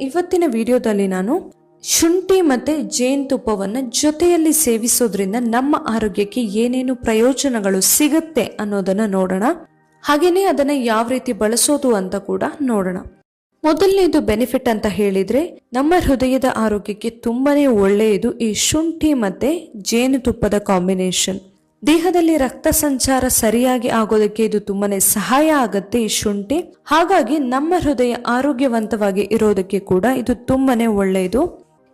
ಇವತ್ತಿನ ವಿಡಿಯೋದಲ್ಲಿ ನಾನು ಶುಂಠಿ ಮತ್ತೆ ಜೇನುತುಪ್ಪವನ್ನು ಜೊತೆಯಲ್ಲಿ ಸೇವಿಸೋದ್ರಿಂದ ನಮ್ಮ ಆರೋಗ್ಯಕ್ಕೆ ಏನೇನು ಪ್ರಯೋಜನಗಳು ಸಿಗುತ್ತೆ ಅನ್ನೋದನ್ನ ನೋಡೋಣ. ಹಾಗೇನೆ ಅದನ್ನ ಯಾವ ರೀತಿ ಬಳಸೋದು ಅಂತ ಕೂಡ ನೋಡೋಣ. ಮೊದಲನೇದು ಬೆನಿಫಿಟ್ ಅಂತ ಹೇಳಿದ್ರೆ ನಮ್ಮ ಹೃದಯದ ಆರೋಗ್ಯಕ್ಕೆ ತುಂಬಾನೇ ಒಳ್ಳೆಯದು ಈ ಶುಂಠಿ ಮತ್ತೆ ಜೇನುತುಪ್ಪದ ಕಾಂಬಿನೇಷನ್. ದೇಹದಲ್ಲಿ ರಕ್ತ ಸಂಚಾರ ಸರಿಯಾಗಿ ಆಗೋದಕ್ಕೆ ಇದು ತುಂಬಾನೇ ಸಹಾಯ ಆಗುತ್ತೆ ಈ ಶುಂಠಿ. ಹಾಗಾಗಿ ನಮ್ಮ ಹೃದಯ ಆರೋಗ್ಯವಂತವಾಗಿ ಇರೋದಕ್ಕೆ ಕೂಡ ಇದು ತುಂಬಾನೇ ಒಳ್ಳೆಯದು.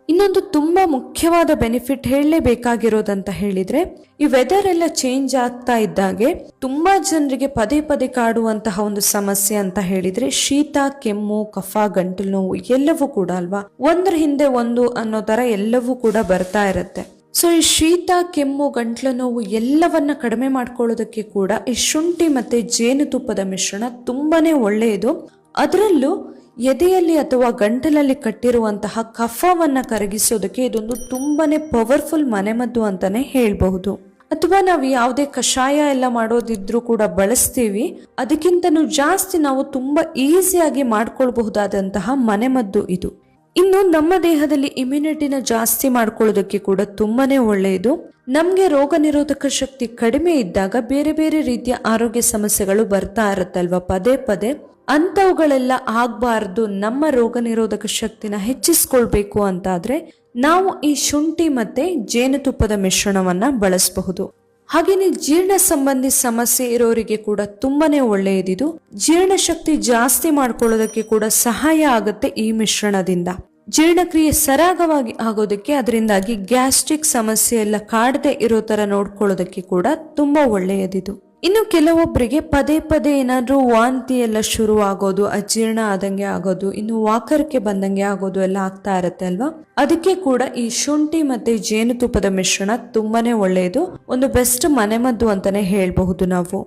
ಇನ್ನೊಂದು ತುಂಬಾ ಮುಖ್ಯವಾದ ಬೆನಿಫಿಟ್ ಹೇಳಲೇಬೇಕಾಗಿರೋದಂತ ಹೇಳಿದ್ರೆ, ಈ ವೆದರ್ ಎಲ್ಲ ಚೇಂಜ್ ಆಗ್ತಾ ಇದ್ದಾಗೆ ತುಂಬಾ ಜನರಿಗೆ ಪದೇ ಪದೇ ಕಾಡುವಂತಹ ಒಂದು ಸಮಸ್ಯೆ ಅಂತ ಹೇಳಿದ್ರೆ, ಶೀತ, ಕೆಮ್ಮು, ಕಫ, ಗಂಟಲು ನೋವು ಎಲ್ಲವೂ ಕೂಡ ಅಲ್ವಾ? ಒಂದ್ರ ಹಿಂದೆ ಒಂದು ಅನ್ನೋ ತರ ಎಲ್ಲವೂ ಕೂಡ ಬರ್ತಾ ಇರುತ್ತೆ. ಸೊ ಈ ಶೀತ, ಕೆಮ್ಮು, ಗಂಟ್ಲು ನೋವು ಎಲ್ಲವನ್ನ ಕಡಿಮೆ ಮಾಡ್ಕೊಳ್ಳೋದಕ್ಕೆ ಕೂಡ ಈ ಶುಂಠಿ ಮತ್ತೆ ಜೇನುತುಪ್ಪದ ಮಿಶ್ರಣ ತುಂಬಾನೇ ಒಳ್ಳೆಯದು. ಅದರಲ್ಲೂ ಎದೆಯಲ್ಲಿ ಅಥವಾ ಗಂಟಲಲ್ಲಿ ಕಟ್ಟಿರುವಂತಹ ಕಫವನ್ನ ಕರಗಿಸೋದಕ್ಕೆ ಇದೊಂದು ತುಂಬಾನೇ ಪವರ್ಫುಲ್ ಮನೆಮದ್ದು ಅಂತಾನೆ ಹೇಳಬಹುದು. ಅಥವಾ ನಾವು ಯಾವುದೇ ಕಷಾಯ ಎಲ್ಲ ಮಾಡೋದಿದ್ರೂ ಕೂಡ ಬಳಸ್ತೀವಿ. ಅದಕ್ಕಿಂತನೂ ಜಾಸ್ತಿ ನಾವು ತುಂಬಾ ಈಸಿಯಾಗಿ ಮಾಡ್ಕೊಳ್ಬಹುದಾದಂತಹ ಮನೆಮದ್ದು ಇದು. ಇನ್ನು ನಮ್ಮ ದೇಹದಲ್ಲಿ ಇಮ್ಯುನಿಟಿನ ಜಾಸ್ತಿ ಮಾಡ್ಕೊಳ್ಳೋದಕ್ಕೆ ಕೂಡ ತುಂಬಾನೇ ಒಳ್ಳೆಯದು. ನಮಗೆ ರೋಗ ನಿರೋಧಕ ಶಕ್ತಿ ಕಡಿಮೆ ಇದ್ದಾಗ ಬೇರೆ ಬೇರೆ ರೀತಿಯ ಆರೋಗ್ಯ ಸಮಸ್ಯೆಗಳು ಬರ್ತಾ ಇರುತ್ತಲ್ವಾ ಪದೇ ಪದೇ. ಅಂಥವುಗಳೆಲ್ಲ ಆಗಬಾರ್ದು, ನಮ್ಮ ರೋಗ ನಿರೋಧಕ ಶಕ್ತಿನ ಹೆಚ್ಚಿಸ್ಕೊಳ್ಬೇಕು ಅಂತಾದ್ರೆ ನಾವು ಈ ಶುಂಠಿ ಮತ್ತೆ ಜೇನುತುಪ್ಪದ ಮಿಶ್ರಣವನ್ನ ಬಳಸಬಹುದು. ಹಾಗೇನೆ ಜೀರ್ಣ ಸಂಬಂಧಿ ಸಮಸ್ಯೆ ಇರೋರಿಗೆ ಕೂಡ ತುಂಬಾನೇ ಒಳ್ಳೆಯದಿದು. ಜೀರ್ಣಶಕ್ತಿ ಜಾಸ್ತಿ ಮಾಡ್ಕೊಳ್ಳೋದಕ್ಕೆ ಕೂಡ ಸಹಾಯ ಆಗುತ್ತೆ ಈ ಮಿಶ್ರಣದಿಂದ. ಜೀರ್ಣಕ್ರಿಯೆ ಸರಾಗವಾಗಿ ಆಗೋದಕ್ಕೆ ಅದರಿಂದಾಗಿ ಗ್ಯಾಸ್ಟ್ರಿಕ್ ಸಮಸ್ಯೆ ಎಲ್ಲ ಕಾಡದೆ ಇರೋ ತರ ನೋಡ್ಕೊಳ್ಳೋದಕ್ಕೆ ಕೂಡ ತುಂಬಾ ಒಳ್ಳೆಯದಿದು. ಇನ್ನು ಕೆಲವೊಬ್ಬರಿಗೆ ಪದೇ ಪದೇ ಏನಾದರೂ ವಾಂತಿ ಎಲ್ಲ ಶುರು ಆಗೋದು ಅಜೀರ್ಣ ಆದಂಗೆ ಆಗೋದು, ಇನ್ನು ವಾಕರಕ್ಕೆ ಬಂದಂಗೆ ಆಗೋದು ಎಲ್ಲ ಆಗ್ತಾ ಇರುತ್ತೆ ಅಲ್ವಾ? ಅದಕ್ಕೆ ಕೂಡ ಈ ಶುಂಠಿ ಮತ್ತೆ ಜೇನುತುಪ್ಪದ ಮಿಶ್ರಣ ತುಂಬಾನೇ ಒಳ್ಳೆಯದು ಒಂದು ಬೆಸ್ಟ್ ಮನೆಮದ್ದು ಅಂತಾನೆ ಹೇಳಬಹುದು ನಾವು.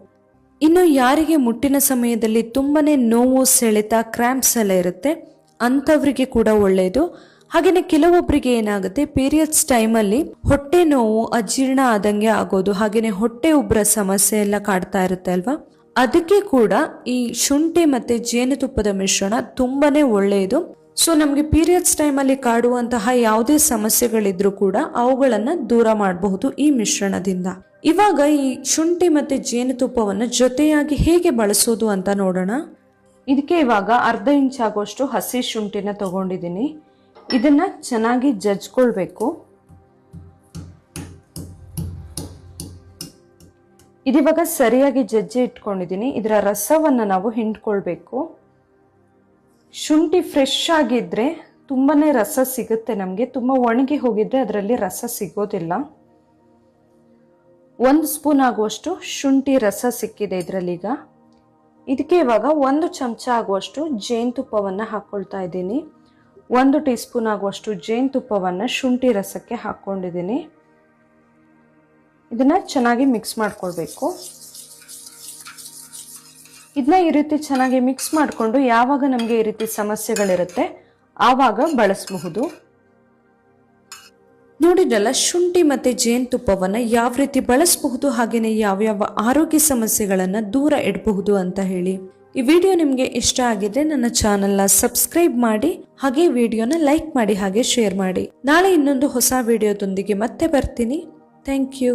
ಇನ್ನು ಯಾರಿಗೆ ಮುಟ್ಟಿನ ಸಮಯದಲ್ಲಿ ತುಂಬಾನೇ ನೋವು, ಸೆಳೆತ, ಕ್ರ್ಯಾಂಪ್ಸ್ ಎಲ್ಲ ಇರುತ್ತೆ, ಅಂಥವರಿಗೆ ಕೂಡ ಒಳ್ಳೆಯದು ಹಾಗೆಯೇ ಕೆಲವೊಬ್ಬರಿಗೆ ಏನಾಗುತ್ತೆ ಪೀರಿಯಡ್ಸ್ ಟೈಮಲ್ಲಿ ಹೊಟ್ಟೆ ನೋವು ಅಜೀರ್ಣ ಆದಂಗೆ ಆಗೋದು ಹಾಗೆಯೇ ಹೊಟ್ಟೆ ಉಬ್ಬರ ಸಮಸ್ಯೆ ಎಲ್ಲ ಕಾಡ್ತಾ ಇರುತ್ತೆ ಅಲ್ವಾ? ಅದಕ್ಕೆ ಕೂಡ ಈ ಶುಂಠಿ ಮತ್ತೆ ಜೇನುತುಪ್ಪದ ಮಿಶ್ರಣ ತುಂಬಾನೇ ಒಳ್ಳೆಯದು. ಸೊ ನಮಗೆ ಪೀರಿಯಡ್ಸ್ ಟೈಮಲ್ಲಿ ಕಾಡುವಂತಹ ಯಾವುದೇ ಸಮಸ್ಯೆಗಳಿದ್ರೂ ಕೂಡ ಅವುಗಳನ್ನ ದೂರ ಮಾಡಬಹುದು ಈ ಮಿಶ್ರಣದಿಂದ. ಇವಾಗ ಈ ಶುಂಠಿ ಮತ್ತೆ ಜೇನುತುಪ್ಪವನ್ನು ಜೊತೆಯಾಗಿ ಹೇಗೆ ಬಳಸೋದು ಅಂತ ನೋಡೋಣ. ಇದಕ್ಕೆ ಇವಾಗ ಅರ್ಧ ಇಂಚ್ ಆಗೋಷ್ಟು ಹಸಿ ಶುಂಠಿನ ತಗೊಂಡಿದ್ದೀನಿ. ಇದನ್ನ ಚೆನ್ನಾಗಿ ಜಜ್ಕೊಳ್ಬೇಕು. ಇದಿವಾಗ ಸರಿಯಾಗಿ ಜಜ್ಜಿ ಇಟ್ಕೊಂಡಿದ್ದೀನಿ. ಇದರ ರಸವನ್ನ ನಾವು ಹಿಂಡ್ಕೊಳ್ಬೇಕು. ಶುಂಠಿ ಫ್ರೆಶ್ ಆಗಿದ್ರೆ ತುಂಬಾ ರಸ ಸಿಗುತ್ತೆ ನಮಗೆ. ತುಂಬ ಒಣಗಿ ಹೋಗಿದ್ರೆ ಅದರಲ್ಲಿ ರಸ ಸಿಗೋದಿಲ್ಲ. ಒಂದು ಸ್ಪೂನ್ ಆಗುವಷ್ಟು ಶುಂಠಿ ರಸ ಸಿಕ್ಕಿದೆ ಇದರಲ್ಲೀಗ. ಇದಕ್ಕೆ ಇವಾಗ ಒಂದು ಚಮಚ ಆಗುವಷ್ಟು ಜೇನುತುಪ್ಪವನ್ನು ಹಾಕ್ಕೊಳ್ತಾ ಇದ್ದೀನಿ. ಒಂದು ಟೀ ಸ್ಪೂನ್ ಆಗುವಷ್ಟು ಜೇನುತುಪ್ಪವನ್ನು ಶುಂಠಿ ರಸಕ್ಕೆ ಹಾಕ್ಕೊಂಡಿದ್ದೀನಿ. ಇದನ್ನು ಚೆನ್ನಾಗಿ ಮಿಕ್ಸ್ ಮಾಡ್ಕೊಳ್ಬೇಕು. ಇದನ್ನ ಈ ರೀತಿ ಚೆನ್ನಾಗಿ ಮಿಕ್ಸ್ ಮಾಡಿಕೊಂಡು ಯಾವಾಗ ನಮಗೆ ಈ ರೀತಿ ಸಮಸ್ಯೆಗಳಿರುತ್ತೆ ಆವಾಗ ಬಳಸಬಹುದು. ನೋಡಿದ್ರಲ್ಲ, ಶುಂಠಿ ಮತ್ತು ಜೇನುತುಪ್ಪವನ್ನು ಯಾವ ರೀತಿ ಬಳಸಬಹುದು ಹಾಗೆಯೇ ಯಾವ್ಯಾವ ಆರೋಗ್ಯ ಸಮಸ್ಯೆಗಳನ್ನು ದೂರ ಇಡಬಹುದು ಅಂತ ಹೇಳಿ. ಈ ವಿಡಿಯೋ ನಿಮಗೆ ಇಷ್ಟ ಆಗಿದ್ರೆ ನನ್ನ ಚಾನೆಲ್ನ ಸಬ್ಸ್ಕ್ರೈಬ್ ಮಾಡಿ, ಹಾಗೆ ವಿಡಿಯೋನ ಲೈಕ್ ಮಾಡಿ, ಹಾಗೆ ಶೇರ್ ಮಾಡಿ. ನಾಳೆ ಇನ್ನೊಂದು ಹೊಸ ವಿಡಿಯೋದೊಂದಿಗೆ ಮತ್ತೆ ಬರ್ತೀನಿ. Thank you